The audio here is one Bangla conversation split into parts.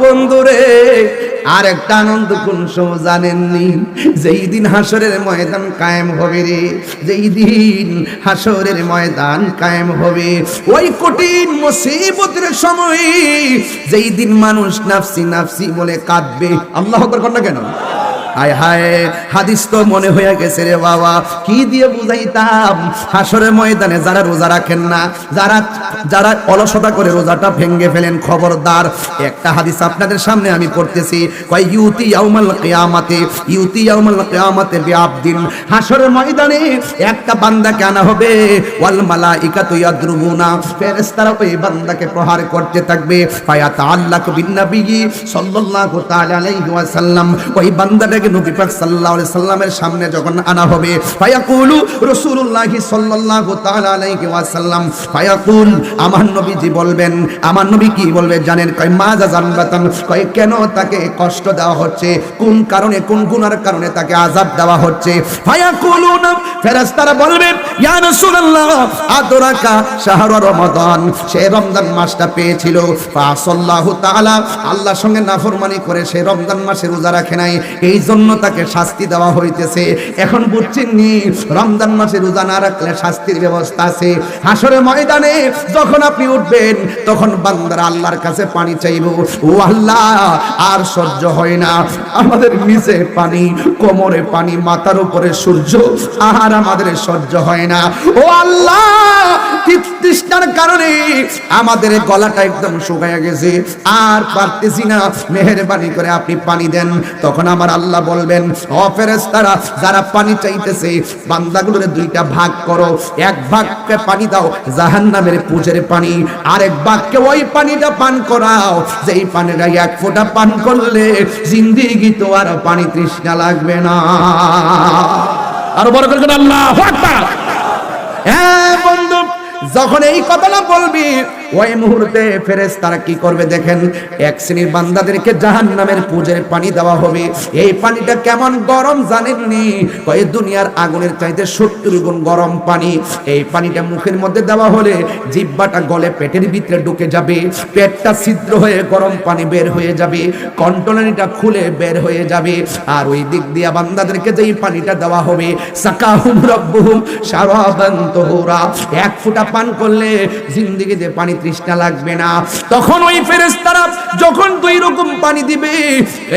বন্ধুরে আর একটা আনন্দ কোন সময় জানেননি? যেই দিন হাসরের ময়দান কায়েম হবে রে, যেই দিন হাসরের ময়দান কায়েম হবে। ওই কঠিন মুসিবতের সময় যেই দিন মানুষ নাফসি নাফসি বলে কাঁদবে, আল্লাহ করবেন না কেন? হায় হায়, হাদিস তো মনে হয়ে গেছে রে বাবা। কি দিয়ে বুঝাইতাম? হাসরের ময়দানে যারা রোজা রাখেন না, যারা যারা অলসতা করে রোজাটা ভেঙ্গে ফেলেন, খবরদার। একটা হাদিস আপনাদের সামনে আমি পড়তেছি। কয়, ইউতি ইয়াউমাল কিয়ামাতে, ইউতি ইয়াউমাল কিয়ামাতে বিআবদিন। হাসরের ময়দানে একটা বান্দাকে আনা হবে। ওয়াল মালাইকাতু ইয়াদরুবুনা ফেরেশতারা ওই বান্দাকে প্রহার করতে থাকবে। ফায়াত আল্লাহ বিন নবী সাল্লাল্লাহু তাআলা আলাইহি ওয়াসাল্লাম। ওই বান্দাটাকে নবী পাক সাল্লাল্লাহু আলাইহি সাল্লামের সামনে যখন আনা হবে, ফায়াকুলু রাসূলুল্লাহি সাল্লাল্লাহু তাআলা আলাইহি ওয়াসাল্লাম, ফায়াকুল, আমার নবীজি বলবেন, আমার নবী কি বলবে জানেন? কয়, মা জানবাতান। কয়, কেন তাকে কষ্ট দেওয়া হচ্ছে? কোন কারণে, কোন গুনার কারণে তাকে আযাব দেওয়া হচ্ছে? ফায়াকুলুনা ফেরেশতারা বলবেন, ইয়া রাসূলুল্লাহ, আদরাকা শাহর রমাদান। সে রমজান মাসটা পেয়েছিল। ফাসাল্লাহু তাআলা, আল্লাহর সঙ্গে নাফরমানি করে সে রমজান মাসে রোজা রাখে নাই। এই জন্য তাকে শাস্তি দেওয়া হইতেছে। এখন বুঝছেন নি, রমজান মাসে রোজা না রাখলে শাস্তির ব্যবস্থা আছে। হাসরের ময়দানে যখন আপনি উঠবেন, তখন বান্দারা আল্লাহর কাছে পানি চাইব। ও আল্লাহ, আর সহ্য হয় না। আমাদের নিচে পানি, কোমরে পানি, মাথার উপরে সূর্য, আর আমাদের সহ্য হয় না। ও আল্লাহ তৃষ্ণার কারণে আমাদের গলাটা একদম শুকায় গেছে। আর পারতেছি না, মেহেরবানি করে আপনি পানি দেন। তখন আমার আল্লাহ বলবেন, ও ফেরেশতারা, যারা পানি চাইতেছে, বান্দাগুলোর দুইটা ভাগ করো। এক ভাগকে পানি দাও, জাহান্নামের পুজের পানি। আরেক ভাগকে ওই পানিটা পান করাও। যেই পানিটা এক ফোঁটা পান করলে জিন্দিগি তো আর পানি তৃষ্ণা লাগবে না। আরও বড় করে আল্লাহু হ্যাঁ বন্ধু, যখন এই কথাটা বলবি ওই মুহূর্তে ফেরেস তারা কি করবে দেখেন? এক শ্রেণির বান্দাদেরকে জাহান নামের পুজের পানি দেওয়া হবে। এই পানিটা কেমন গরম জানেননি? ওই দুনিয়ার আগুনের চাইতে সত্তর গুণ গরম পানি। এই পানিটা মুখের মধ্যে দেওয়া হলে জিব্বাটা গলে পেটের ভিতরে ঢুকে যাবে, পেটটা ছিদ্র হয়ে গরম পানি বের হয়ে যাবে, কন্টনারিটা খুলে বের হয়ে যাবে। আর ওই দিক দিয়া বান্দাদেরকে যেই পানিটা দেওয়া হবে, সাকাহুম রব্বুহুম শারাবান এক ফুটা পান করলে জিন্দেগিতে পানি তৃষ্ণা লাগবে না। তখন ওই ফেরেশতারা যখন দুই রকম পানি দিবে,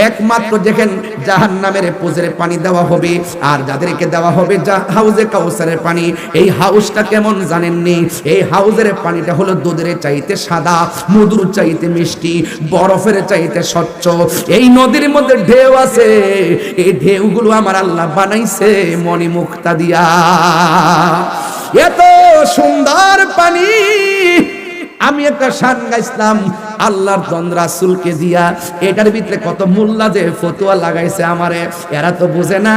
একমাত্র দেখেন জাহান্নামের পুজের পানি দেওয়া হবে, আর যাদেরকে দেওয়া হবে যা হাউজে কাউসারের পানি। এই হাউসটা কেমন জানেননি? এই হাউজের পানিটা হলো দুধের চাইতে সাদা, মধুর চাইতে মিষ্টি, বরফের চাইতে স্বচ্ছ। এই নদীর মধ্যে ঢেউ আছে। এই ঢেউগুলো আমার আল্লাহ বানাইছে মণি মুক্তা দিয়া। এত সুন্দর পানি আমি একটা শান গাইছিলাম, আল্লাহর জন রাসূলকে দিয়া। এটার ভিতরে কত মোল্লা যে ফতোয়া লাগাইছে আমারে, এরা তো বুঝে না।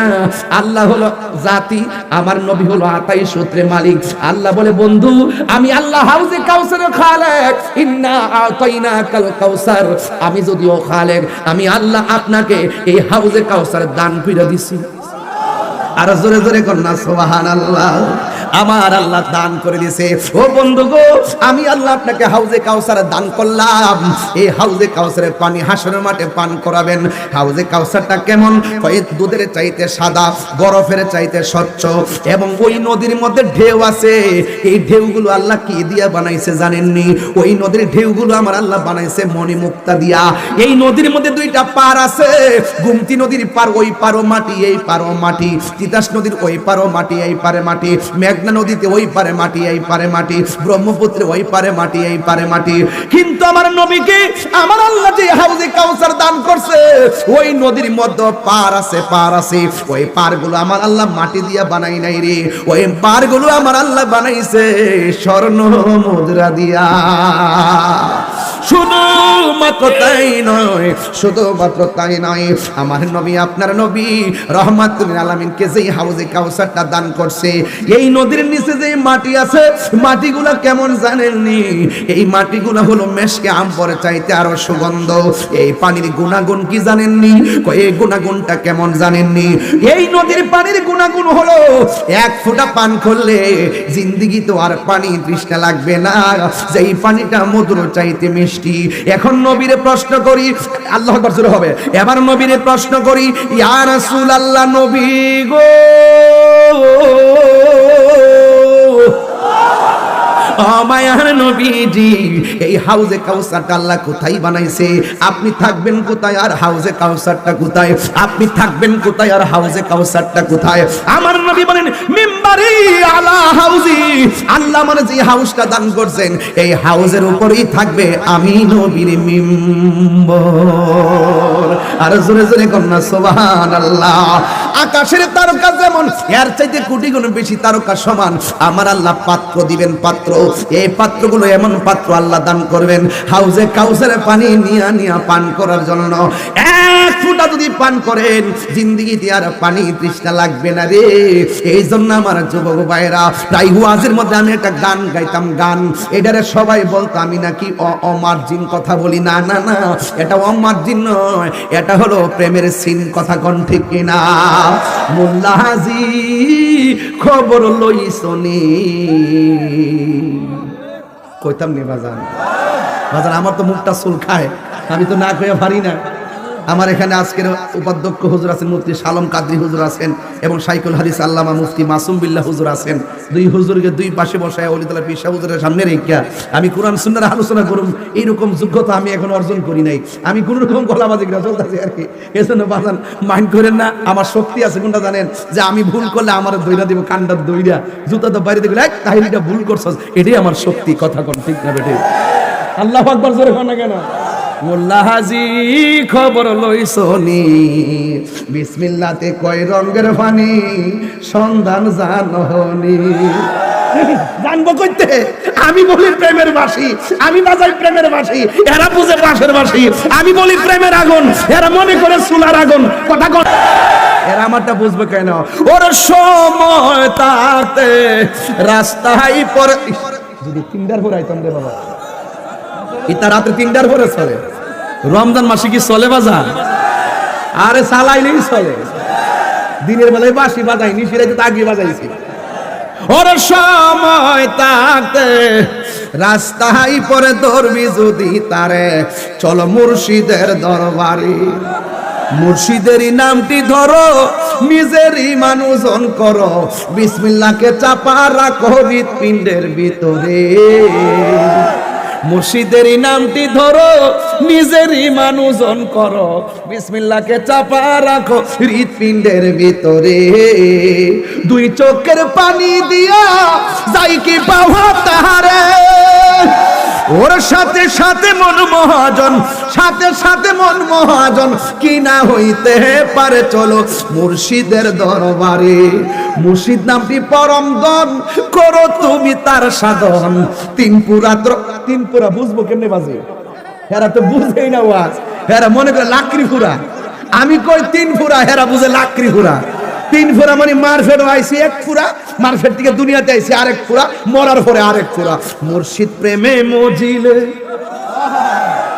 আল্লাহ হলো জাতি, আমার নবী হলো আতাই সূত্রে মালিক। আল্লাহ বলে, বন্ধু, আমি আল্লাহ হাউজে কাউসার খালেক। ইন্না আতাইনা কাল কাউসার। আমি যদিও খালেক, আমি আল্লাহ আপনাকে এই হাউজে কাউসার দান করে দিছি। আর জোরে জোরে কন্যা সোহান আল্লাহ আমার আল্লাহ দান করে দিয়েছে। ও বন্ধু গো, আমি আল্লাহ আপনাকে হাউজে কাউসার দান করলাম। এই হাউজে কাউসারের পানি হাসনের মাঠে পান করাবেন। হাউজে কাউসারটা কেমন? দুধের চাইতে সাদা, বরফের চাইতে স্বচ্ছ এবং ওই নদীর মধ্যে ঢেউ আছে। এই ঢেউগুলো আল্লাহ কি দিয়া বানাইছে জানেননি? ওই নদীর ঢেউগুলো আমার আল্লাহ বানাইছে মণিমুক্তা দিয়া। এই নদীর মধ্যে দুইটা পার আছে। গুমতি নদীর পার ওই পারো মাটি, এই পারো মাটি। তিতাস নদীর ওই পারো মাটি, এই পারে মাটি। মেঘনা নদীতে ওই পারে মাটি, এই পারে মাটি, ব্রহ্মপুত্রে ওই পারে মাটি, এই পারে মাটি। কিন্তু আমার নবীকে, আমার আল্লাহ যে হাউজে কাউসার দান করছে, ওই নদীর মধ্যে পার আছে পার আছে। ওই পারগুলো আমার আল্লাহ মাটি দিয়া বানাই নাই রে। ওই পারগুলো আমার আল্লাহ বানাইছে স্বর্ণ মুদ্রা দিয়া। শুধু মাত্র তাই নয়। শুধু মাত্র তাই নয়, আমার নবী, আপনার নবী রহমাতুল আলামিনকে যেই হাউজে কাউসারটা দান করছে, এই নদীর নিচে যে মাটি আছে, মাটিগুলো কেমন জানেননি? এই মাটিগুলো হলো মেশকে আম্বরে চাইতে আরও সুগন্ধ। এই পানির গুণাগুণ কি জানেননি? এই গুণাগুণটা কেমন জানেননি? এই নদীর পানির গুণাগুণ হলো এক ফোঁটা পান করলে জিন্দিগি তো আর পানি তৃষ্ণা লাগবে না। যেই পানিটা মধুর চাইতে মিষ্টি বৃষ্টি এখন নবীরে প্রশ্ন করি, আল্লাহ জোরে হবে। এবার নবীরে প্রশ্ন করি, ইয়া রাসূলুল্লাহ নবী গো। নবীজি, এই হাউজে কাউসারটা আল্লাহ কোথায় বানাইছে? আপনি থাকবেন কোথায় আর হাউজে কাউসারটা কোথায়? আপনি থাকবেন কোথায় আর হাউজে কাউসারটা কোথায়? আমার নবী বলেন, মিম্বারি আলা হাউজি। আল্লাহ যে হাউসটা দান করছেন, এই হাউজের উপরেই থাকবে আমি নবীর মিম্বর। আর জোরে জোরে কন্যা সোবাহান আল্লাহ আকাশের তারকা যেমন, এর চাইতে কোটি গুণ বেশি তারকা সমান। আমার আল্লাহ পাত্র দিবেন পাত্র। এই পাত্রগুলো এমন পাত্র আল্লাহ দান করবেন হাউজে কাউসের পানি নিয়া নিয়া পান করার জন্য। এক ফুটা যদি পান করেন জিন্দিগিতে আর পানি তৃষ্ণা লাগবে না রে। এই জন্য আমার যুবক ভাইরা তাই হুয়াজের মধ্যে আমি একটা গান গাইতাম, গান। এটারে সবাই বলতো, আমি নাকি অমার্জিন কথা বলি। না না না, এটা অমার্জিন নয়, এটা হলো প্রেমের সিন কথা কোন ঠিক কিনা? মোল্লা হাজি, খবর লই শনি কইতাম নি বাজান। বাজান, আমার তো মুখটা চুল খায় আমি তো না খেয়ে পারি না। আমার এখানে আজকের উপাধ্যক্ষ হুজুর আছেন মুফতি সালম কাদরি হুজুর আছেন এবং সাইকুল হাদিস আল্লামা মুফতি মাসুম বিল্লাহ হুজুর আছেন। দুই হুজুরকে দুই পাশে বসায় অলিতলা পিসা হুজুরের সামনে রেখা আমি কোরআন সুন্নার আলোচনা করুম এইরকম যোগ্যতা আমি এখন অর্জন করি নাই। আমি কোনো রকম গলাবাজি চলতেছি আর কি। এজন্য বাজান, মাইন্ড করেন না, আমার শক্তি আছে কোনটা জানেন? যে আমি ভুল করলে আমার দইরা দিব কান্ডার দইরা, জুতা তো বাইরে দেখলে তাহলে এটা ভুল করছস। এটাই আমার শক্তি, কথা কোন ঠিক না বেটে আল্লাহ আকবার, জোরে না কেন? মোল্লা হাজি, খবর লইছনি বিসমিল্লাতে কয় রঙের পানি সন্ধান জানহনি জানব কইতে, আমি বলি প্রেমের বাসি, আমি বাজাই প্রেমের বাসি, এরা বুঝে পাশের বাসি। আমি বলি প্রেমের আগুন, এরা মনে করে চুলার আগুন। কথা কর এরা আমারটা বুঝবে কেন? ওর সময় তাতে রাস্তায় পরে যদি তিনটার পরে আইতাম রে বাবা। ইতা রাত্রে তিনটার পরে চলে। রমজান মাসে কি চলে বাজার? আরে চালাইলেই চলে। দিনের বেলায় বাসি বাজাই নিশিরাইতে তাগি বাজাইছি। ওর সময় তাতে রাস্তায় পরে ধরবি যদি তারে। চলো মুর্শিদের দরবারে। মুর্শিদেরই নামটি ধরো, নিজেরই মানুষজন করো। বিসমিল্লাহকে চাপা রাখো হৃৎপিণ্ডের ভিতরে। মুর্শিদেরই নামটি ধরো, নিজেরই মানুষজন করো। বিসমিল্লাকে চাপা রাখো, হৃৎপিণ্ডের ভিতরে। দুই চোখের পানি দিয়া যাই কি পাওয়া তাহারে। ওর সাথে সাথে মন মহাজন, সাথে সাথে মন মহাজন, কি না হইতে পারে চলো মুর্শিদের দরবারে। মুর্শিদ নামটি পরম দন করো তুমি তার সাধন। তিন পুরা তিন পুরা বুঝব কেমনে বাজে? হেরা তো বুঝেই না ওয়াজ হেরা মনে করে লাকড়ি ফুরা আমি কই তিন ফুরা হেরা বুঝে লাকড়ি ফুরা তিন ফুরা মানে মারফেট আইসি, এক ফুরা। মারফেট থেকে দুনিয়াতে আইসি, আরেক ফুরা। মরার পরে আরেক ফুরা। মুর্শিদ প্রেমে মজিলে,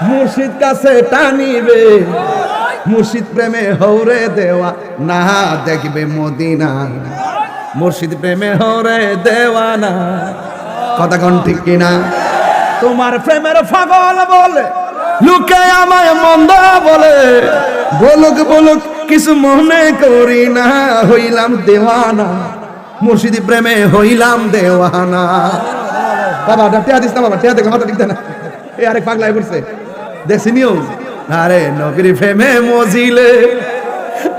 মুর্শিদ কাছে টানিবে। মুর্শিদ প্রেমে হৌরে দেওয়া না দেখবে মদিনা মুর্শিদ প্রেমে হৌরে দেওয়া না। কথা কোন ঠিক কিনা? তোমার প্রেমের পাগল বলে, লুকে আমায় মন্দ বলে। বলুক বলুক কিছু মনে করি না, হইলাম দেওয়ানা। মুর্শিদি প্রেমে হইলাম দেওয়ানা। বাবা টিয়া দিস না বাবা, টিয়া দেখে মাথা ঠিক না এই আরেক পাগলাই পড়ছে দেখছি নিউজ আরে, নবীর প্রেমে মজিলে,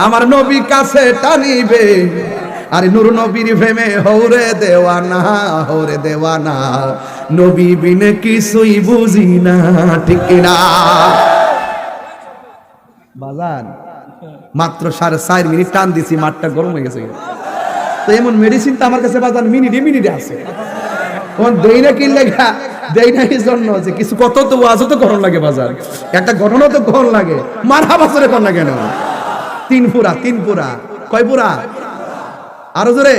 আমার নবী কাছে টানিবে। আরে, নুর নবীর প্রেমে, হৌরে দেওয়ানা হৌরে দেওয়ানা। নবী বিনে কিছুই বুঝি না, ঠিক না বাজান। মাত্র সাড়ে চার মিনিট টান দিছি, মাঠটা গরম হয়ে গেছে। তো এমন মেডিসিন তো আমার কাছে বাজান মিনিটে মিনিটে আছে। কোন দেই না কি লেখা দেই না এই জন্য যে কিছু কত তো আজও তো গরম লাগে বাজার। একটা ঘটনা তো গরম লাগে। মারা বছরে কর না কেন? তিন পুরা তিন পুরা। কয় পুরা? আরও জোরে।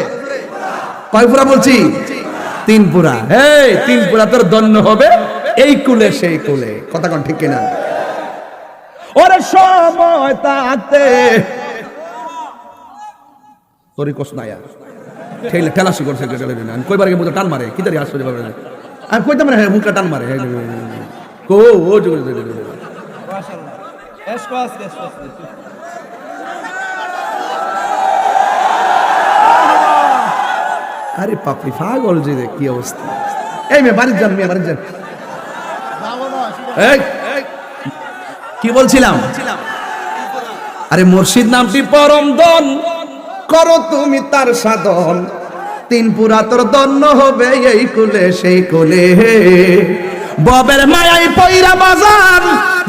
কয় পুরা বলছি? তিন পুরা। হে তিন পুরা তোর দন্য হবে। এই কুলে, সেই কুলে। কথা কোন ঠিক কিনা? ওরে সময় তাতে। তোরই কষ্ট নাই আর। ঠেলে ঠেলাসি করছে আমি কইবার মুখে টান মারে কি দাঁড়িয়ে আসলে আমি কইতাম না হ্যাঁ মুখটা টান মারে কো ও জোরে জোরে জোরে Maşallah. Espas, espas. আরে পাপড়ি পাগল যে কি অবস্থা। এই মেয়ে বাড়ির যান মেয়ে বাড়ির যান। এই, কি বলছিলাম? আরে মুর্শিদ নামটি পরম দন করো তুমি তার সাধন। তিন পুরা তোর দন্য হবে এই কুলে, সেই কুলে। ববের মায়াই পইরা বাজান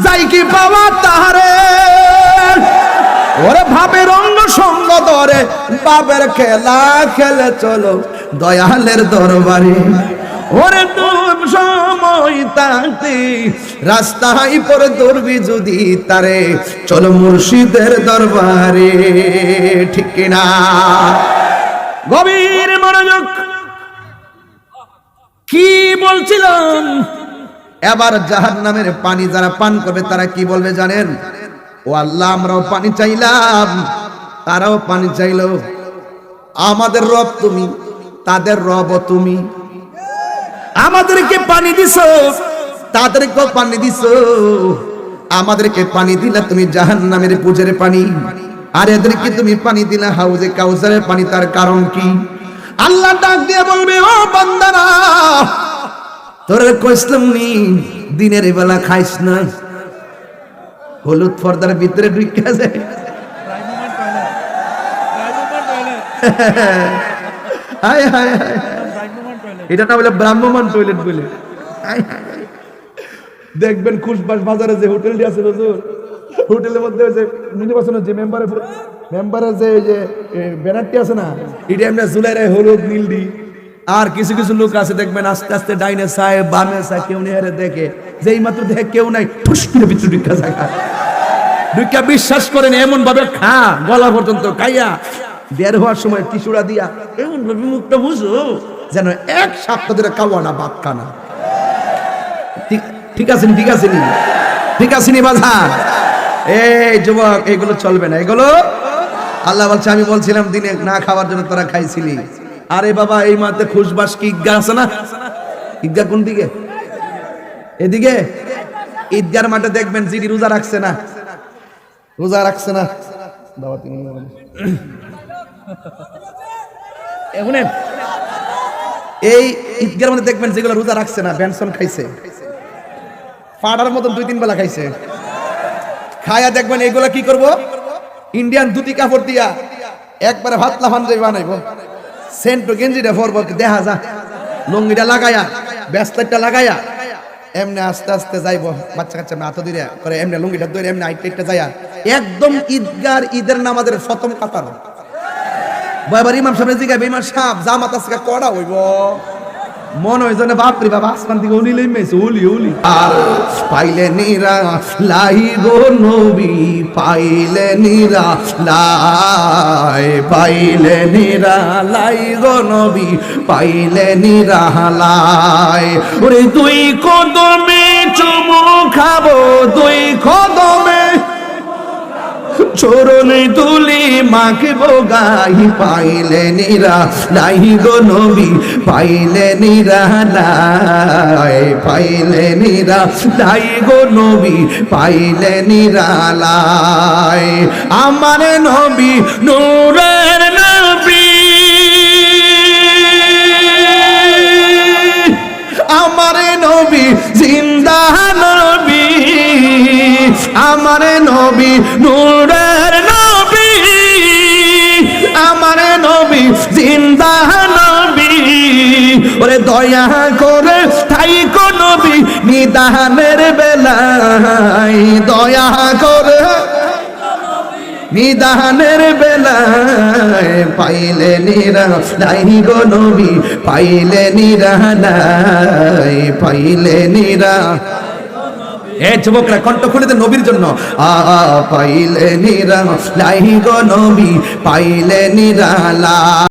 যাই কি পাওয়া তাহারে। ওরে ভাবের অঙ্গ সঙ্গ ধরে, বাবের খেলা খেলে চলো দয়ালের দরবারে। ওরে তুম সময় তাতে, রাস্তায় পরে দৌড়বি যদি তারে, চলো মুর্শিদের দরবারে। ঠিক কিনা? গভীর মনোযোগ। কি বলছিলাম? এবার জাহান নামের পানি যারা পান করবে, তারা কি বলবে জানেন? ও আল্লাহ, আমরাও পানি চাইলাম। তারাও পানি চাইলো। আমাদের রব তুমি, তাদের রব তুমি। আমাদেরকে পানি দিছ। তাদেরকেও পানি দিছ। আমাদেরকে পানি দিলা তুমি জাহান নামের পুজোর পানি। আর এদেরকে তুমি পানি দিলা হাউজে কাউসারের পানি তার কারণ কি? আল্লাহ ডাক দিয়ে বলবে ও বান্দারা তোরে কইসলাম নি দিনের বেলা খাইস না। হলুদ পর্দার ভিতরে ঢুকে যায়. হায় হায় হায়. এটা না বলে ব্রাহ্মমান টয়লেট বলে। দেখবেন খুশবাস বাজারে যে হোটেলটি আছে হুজুর, হোটেলের মধ্যে যে নির্বাচনের যে মেম্বারের মেম্বারের যে যে ব্যানারটি আছে না, এটা এমনি জুলাই রায় হলুদ নীলডি আর কিছু কিছু লোক আছে, দেখবেন আস্তে আস্তে ডাইনে চায়, বামে চায়, কেউ নেই হারে দেখে। যেই মাত্র দেখে কেউ নাই, ঠুস করে ভিতরে ঢুকা জায়গা ঢুকা বিশ্বাস করেন, এমন ভাবে খা, গলা পর্যন্ত খাইয়া, বের হওয়ার সময় টিসুড়া দিয়া এমন ভাবে মুখটা বুঝো যেন এক সপ্তাহ ধরে খাওয়া না ভাত খানা ঠিক- আছে ঠিক আছে নি ঠিক আছে নি বাজার? এই যুবক, এগুলো চলবে না। এগুলো? আল্লাহ বলছে, আমি বলছিলাম দিনে না খাওয়ার জন্য তোরা খাইছিলি। আরে বাবা, এই মাঠে খুশবাস কি ঈদগাহ আছে না? ঈদগাহ কোন দিকে? এদিকে? ঈদগার মাঠে দেখবেন জিডি রোজা রাখছে না। রোজা রাখছে না। বাবা তিনি এখন এই ঈদগার মধ্যে দেখবেন যেগুলো রোজা রাখছে না, বেনসন খাইছে। পাড়ার মতন দুই, তিন বেলা খাইছে। খায়া দেখবেন এইগুলা কি করব? ইন্ডিয়ান দুটি কাপড় দিয়া একবারে ভাত লাফান যাই বানাইবো। সেন্ট গেঞ্জিটা পরবো, দেখা যা লুঙ্গিটা লাগায়া ব্যাসলেটটা লাগায়া, এমনি আস্তে আস্তে যাইবো। বাচ্চা কাচ্চা হাত ধরে করে এমনি লুঙ্গিটা ধরে এমনি আইটে আইটে যায়া একদম ঈদগার ঈদের নামাজের প্রথম কাতার। বয়বার ইমাম সাহেব জিগাইবে ইমাম সাহেব জামাত আজকে কড়া হইব। মন হয় যেন বাপরে বাবা আসমান থেকে উলি লইমেছে উলি উলি। আর পাইলে নিরা লাই গো নবী, পাইলে নিরা লাই, পাইলে নিরা লাই গো নবী, পাইলে নিরা লাই। ওরে তুই কদমে চুমু খাব তুই কদমে চরণে তুলি মাকে বোগাই, পাইলে নিরা নাই নবী, পাইলে নিরা নাই, পাইলে নিরা নাই গো নবী, পাইলে নিরালাই আমার নবী নূরের নবী, আমার নবী জিন্দা নবী আমার নবী নূরের নবী আমার নবী জিন্দা নবী ওরে দয়া করে তাই নবী নিদানের বেলায় দয়া করে নিদানের বেলায় পাইলে নিরা নাই গো নবী পাইলে নিরা নাই পাইলে নিরা এ যুবকরা, কণ্ঠ খুলে দে নবীর জন্য। আ পাইলে নিরা নাই গো নবী, পাইলে নিরালা